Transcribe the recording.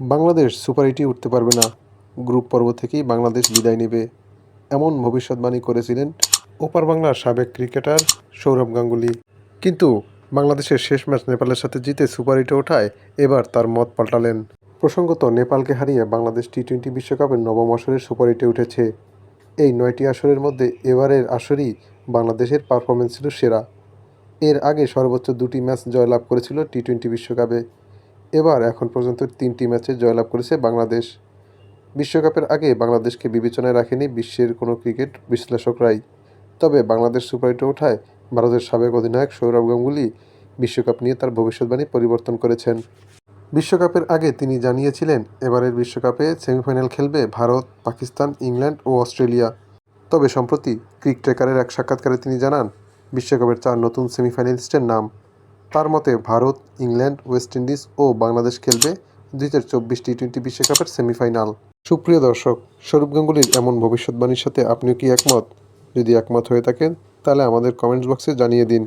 Bangladesh super এইটে উঠতে পারবে না। গ্রুপ পর্ব থেকেই বাংলাদেশ বিদায় নেবে। এমন ভবিষ্যৎবাণী করেছিলেন ওপার বাংলার সাবেক ক্রিকেটার সৌরভ গাঙ্গুলি। কিন্তু বাংলাদেশের শেষ ম্যাচ নেপালের সাথে জিতে সুপার এইটে ওঠায় এবার তার মত পাল্টালেন। প্রসঙ্গত, নেপালকে হারিয়ে বাংলাদেশ টি টোয়েন্টি বিশ্বকাপের নবম আসরের সুপার এইটে উঠেছে। এই নয়টি আসরের মধ্যে এবারের আসরই বাংলাদেশের পারফরমেন্স ছিল সেরা। এর আগে সর্বোচ্চ দুটি ম্যাচ জয়লাভ করেছিল টি টোয়েন্টি বিশ্বকাপে। এবার এখন পর্যন্ত তিনটি ম্যাচে জয়লাভ করেছে বাংলাদেশ। বিশ্বকাপের আগে বাংলাদেশকে বিবেচনায় রাখেনি বিশ্বের কোনো ক্রিকেট বিশ্লেষকরাই। তবে বাংলাদেশ সুপার ওঠায় ভারতের সাবেক অধিনায়ক সৌরভ গাঙ্গুলি বিশ্বকাপ নিয়ে তার ভবিষ্যৎবাণী পরিবর্তন করেছেন। বিশ্বকাপের আগে তিনি জানিয়েছিলেন, এবারের বিশ্বকাপে সেমিফাইনাল খেলবে ভারত, পাকিস্তান, ইংল্যান্ড ও অস্ট্রেলিয়া। তবে সম্প্রতি ক্রিক ট্রেকারের এক সাক্ষাৎকারে তিনি জানান, বিশ্বকাপের চার নতুন সেমিফাইনালিস্টের নাম। তার মতে ভারত, ইংল্যান্ড, ওয়েস্ট ইন্ডিজ ও বাংলাদেশ খেলবে দুই হাজার চব্বিশ টি টোয়েন্টি বিশ্বকাপের সেমিফাইনাল। সুপ্রিয় দর্শক, সৌরভ গাঙ্গুলির এমন ভবিষ্যৎবাণীর সাথে আপনিও কি একমত? যদি একমত হয়ে থাকেন, তাহলে আমাদের কমেন্টস বক্সে জানিয়ে দিন।